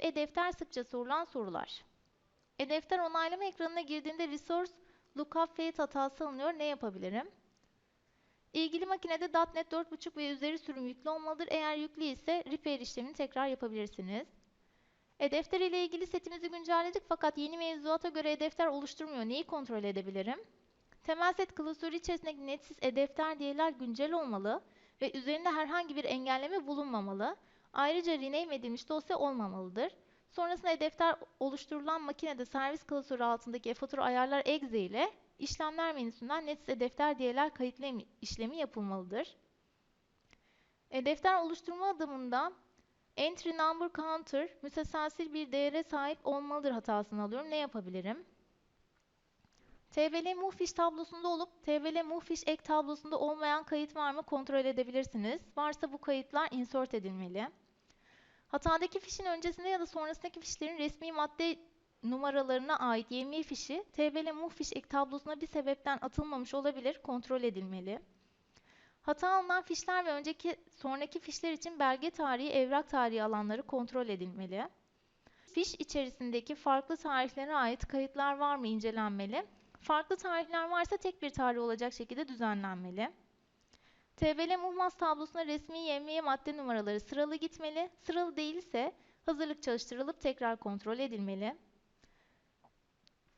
E-Defter sıkça sorulan sorular. E-Defter onaylama ekranına girdiğinde Resource Lookup Failed hatası alınıyor. Ne yapabilirim? İlgili makinede .NET 4.5 ve üzeri sürüm yüklü olmalıdır. Eğer yüklü ise repair işlemini tekrar yapabilirsiniz. E-Defter ile ilgili setimizi güncelledik fakat yeni mevzuata göre E-Defter oluşturmuyor. Neyi kontrol edebilirim? Temel set klasörü içerisindeki netsiz E-Defter diyeler güncel olmalı ve üzerinde herhangi bir engelleme bulunmamalı. Ayrıca rename edilmiş dosya olmamalıdır. Sonrasında e-defter oluşturulan makinede servis klasörü altındaki e-fatura ayarlar exe ile işlemler menüsünden netsiz e-defter diyeler kayıtlama işlemi yapılmalıdır. E-defter oluşturma adımında entry number counter müteselsil bir değere sahip olmalıdır hatasını alıyorum. Ne yapabilirim? TVL Movefish tablosunda olup TVL Movefish ek tablosunda olmayan kayıt var mı kontrol edebilirsiniz. Varsa bu kayıtlar insert edilmeli. Hatadaki fişin öncesinde ya da sonrasındaki fişlerin resmi madde numaralarına ait YMI fişi TVL Movefish ek tablosuna bir sebepten atılmamış olabilir, kontrol edilmeli. Hata alınan fişler ve önceki sonraki fişler için belge tarihi, evrak tarihi alanları kontrol edilmeli. Fiş içerisindeki farklı tarihlere ait kayıtlar var mı incelenmeli. Farklı tarihler varsa tek bir tarih olacak şekilde düzenlenmeli. TBL muhmas tablosuna resmi YMY madde numaraları sıralı gitmeli. Sıralı değilse hazırlık çalıştırılıp tekrar kontrol edilmeli.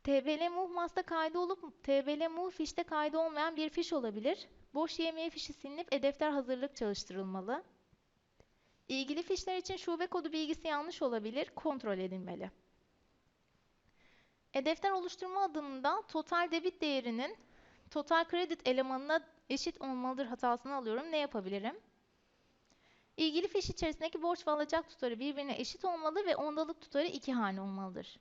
TBL muhmas'ta kaydı olup TBL muh fişte kaydı olmayan bir fiş olabilir. Boş YMY fişi silinip e-defter hazırlık çalıştırılmalı. İlgili fişler için şube kodu bilgisi yanlış olabilir, kontrol edilmeli. E-defter oluşturma adımında total debit değerinin total kredi elemanına eşit olmalıdır hatasını alıyorum. Ne yapabilirim? İlgili fiş içerisindeki borç ve alacak tutarı birbirine eşit olmalı ve ondalık tutarı iki hane olmalıdır.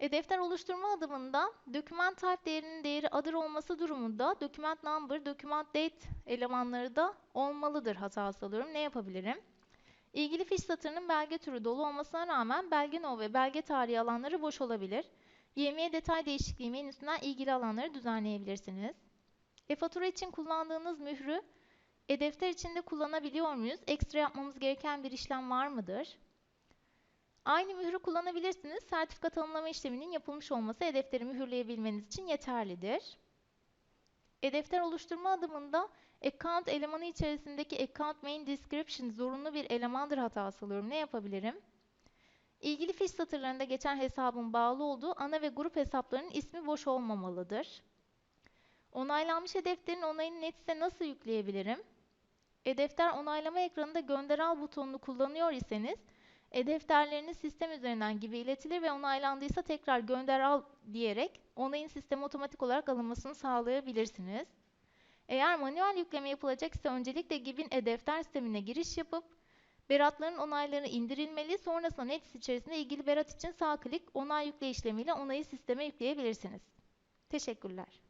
E-defter oluşturma adımında document type değerinin değeri adır olması durumunda document number, document date elemanları da olmalıdır hatası alıyorum. Ne yapabilirim? İlgili fiş satırının belge türü dolu olmasına rağmen belge no ve belge tarihi alanları boş olabilir. YM'ye detay değişikliği menüsünden ilgili alanları düzenleyebilirsiniz. E-fatura için kullandığınız mührü e-defter içinde kullanabiliyor muyuz? Ekstra yapmamız gereken bir işlem var mıdır? Aynı mührü kullanabilirsiniz. Sertifika tanımlama işleminin yapılmış olması e-defteri mühürleyebilmeniz için yeterlidir. E-defter oluşturma adımında account elemanı içerisindeki account main description zorunlu bir elemandır hatası alıyorum. Ne yapabilirim? İlgili fiş satırlarında geçen hesabın bağlı olduğu ana ve grup hesaplarının ismi boş olmamalıdır. Onaylanmış e-defterin onayını Nets'e nasıl yükleyebilirim? E-defter onaylama ekranında gönder al butonunu kullanıyor iseniz e-defterleriniz sistem üzerinden gibi iletilir ve onaylandıysa tekrar gönder al diyerek onayın sisteme otomatik olarak alınmasını sağlayabilirsiniz. Eğer manuel yükleme yapılacak ise öncelikle GİB'in e-defter sistemine giriş yapıp beratların onaylarını indirilmeli. Sonrasında Nets içerisinde ilgili berat için sağ klik onay yükle işlemiyle onayı sisteme yükleyebilirsiniz. Teşekkürler.